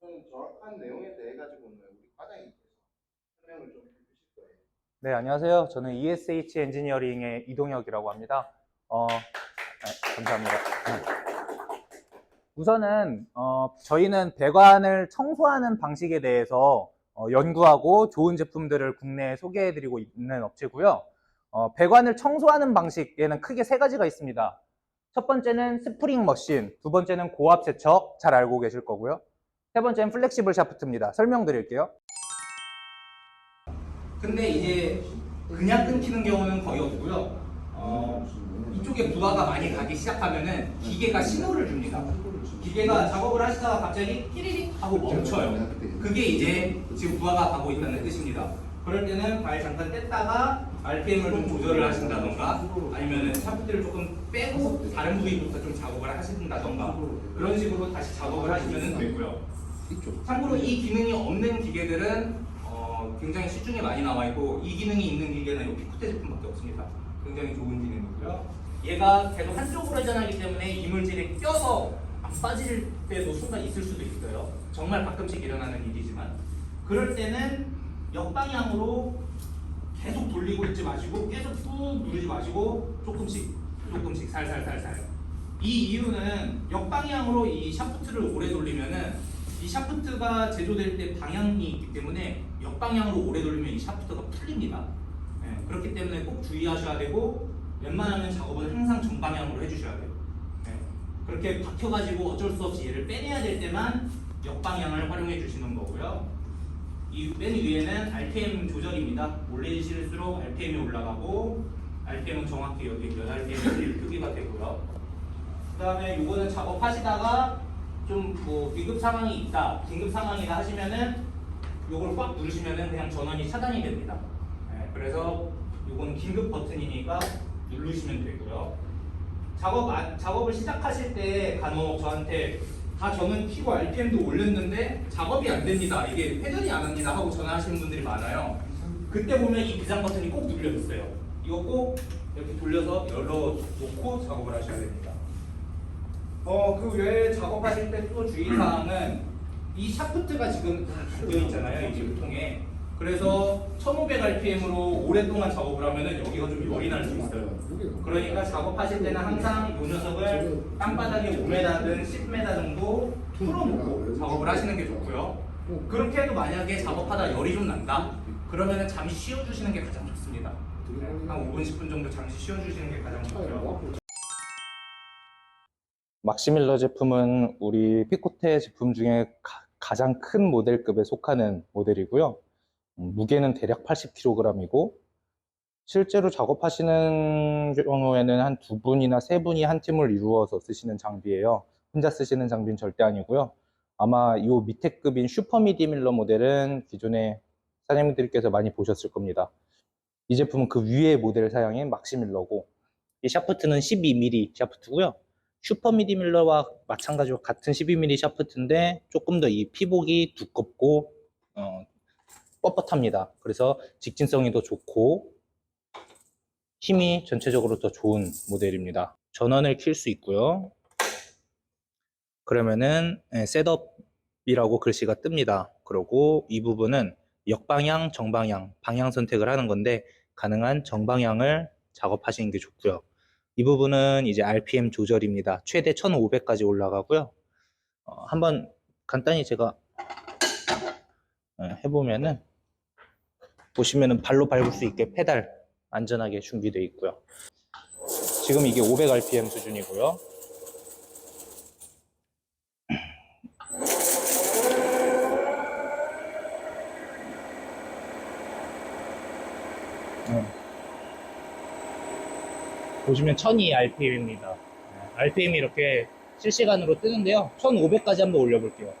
좀 정확한 내용에 대해 가지고는 우리 과장님께서 설명을 좀 해주실 거예요. 네, 안녕하세요. 저는 ESH 엔지니어링의 이동혁이라고 합니다. 어, 네, 감사합니다. 네. 우선은 어, 저희는 배관을 청소하는 방식에 대해서 어, 연구하고 좋은 제품들을 국내에 소개해드리고 있는 업체고요. 어, 배관을 청소하는 방식에는 크게 세 가지가 있습니다. 첫 번째는 스프링 머신, 두 번째는 고압 세척, 잘 알고 계실 거고요. 세 번째는 플렉시블 샤프트입니다. 설명드릴게요. 근데 이제 그냥 끊기는 경우는 거의 없고요. 어, 이쪽에 부하가 많이 가기 시작하면은 기계가 신호를 줍니다. 기계가 작업을 하시다가 갑자기 띠리릭 하고 멈춰요. 그게 이제 지금 부하가 가고 있다는 뜻입니다. 그럴 때는 발 잠깐 뗐다가 RPM을 좀 조절을 하신다던가 아니면은 샤프트를 조금 빼고 다른 부위부터 좀 작업을 하신다던가 그런 식으로 다시 작업을 하시면 되고요. 참고로 이 기능이 없는 기계들은 어, 굉장히 시중에 많이 나와 있고 이 기능이 있는 기계는 이 피코테 제품밖에 없습니다. 굉장히 좋은 기능이고요. 얘가 계속 한쪽으로 회전하기 때문에 이물질이 껴서 안 빠질 때도 순간 있을 수도 있어요. 정말 가끔씩 일어나는 일이지만 그럴 때는 역방향으로 계속 돌리고 있지 마시고 계속 꾹 누르지 마시고 조금씩 조금씩 살살살살 이 이유는 역방향으로 이 샤프트를 오래 돌리면은 이 샤프트가 제조될 때 방향이 있기 때문에 역방향으로 오래 돌리면 이 샤프트가 풀립니다. 예, 그렇기 때문에 꼭 주의하셔야 되고 웬만하면 작업은 항상 정방향으로 해주셔야 돼요. 예, 그렇게 박혀가지고 어쩔 수 없이 얘를 빼내야 될 때만 역방향을 활용해 주시는 거고요. 이 맨 위에는 RPM 조절입니다. 올리실수록 RPM이 올라가고 RPM은 정확히 여기 몇 RPM인지 표기가 되고요. 그 다음에 요거는 작업하시다가 좀뭐 긴급 상황이 있다, 긴급 상황이다 하시면은 요걸 꽉 누르시면은 그냥 전원이 차단이 됩니다. 네, 그래서 요거는 긴급 버튼이니까 누르시면 되고요. 작업 아- 작업을 시작하실 때 간혹 저한테 다 저는 키고 RPM도 올렸는데 작업이 안 됩니다. 이게 회전이 안 합니다 하고 전화하시는 분들이 많아요. 그때 보면 이 비상 버튼이 꼭 눌려있어요. 이거 꼭 이렇게 돌려서 열어 놓고 작업을 하셔야 됩니다. 어, 그 외에 작업하실 때 또 주의사항은 이 샤프트가 지금 다 달려 있잖아요. 이 지금통에. 그래서 1500rpm으로 오랫동안 작업을 하면은 여기가 좀 열이 날 수 있어요. 그러니까 작업하실 때는 항상 이 녀석을 땅바닥에 5m든 10m 정도 풀어놓고 작업을 하시는 게 좋고요. 그렇게 해도 만약에 작업하다 열이 좀 난다? 그러면은 잠시 쉬어주시는 게 가장 좋습니다. 한 5분, 10분 정도 잠시 쉬어주시는 게 가장 좋고요. 막시밀러 제품은 우리 피코테 제품 중에 가, 장큰 모델급에 속하는 모델이고요. 음, 무게는 대략 80kg이고 실제로 작업하시는 경우에는 한 두 분이나 세 분이 한 팀을 이루어서 쓰시는 장비예요. 혼자 쓰시는 장비는 절대 아니고요. 아마 이 밑에 급인 슈퍼 미디밀러 모델은 기존에 사장님들께서 많이 보셨을 겁니다. 이 제품은 그 위에 모델 사양인 막시밀러고 이 샤프트는 12mm 샤프트고요. 슈퍼 미디 밀러와 마찬가지로 같은 12mm 샤프트인데 조금 더 이 피복이 두껍고 어, 뻣뻣합니다. 그래서 직진성이 더 좋고 힘이 전체적으로 더 좋은 모델입니다. 전원을 킬 수 있고요. 그러면은 예, 셋업이라고 글씨가 뜹니다. 그리고 이 부분은 역방향, 정방향, 방향 선택을 하는 건데 가능한 정방향을 작업하시는 게 좋고요. 이 부분은 이제 RPM 조절입니다. 최대 1500까지 올라가고요. 어, 한번 간단히 제가 어, 해보면은 보시면은 발로 밟을 수 있게 페달 안전하게 준비되어 있고요. 지금 이게 500 RPM 수준이고요. 보시면 1002 RPM입니다. RPM이 이렇게 실시간으로 뜨는데요. 1500까지 한번 올려볼게요.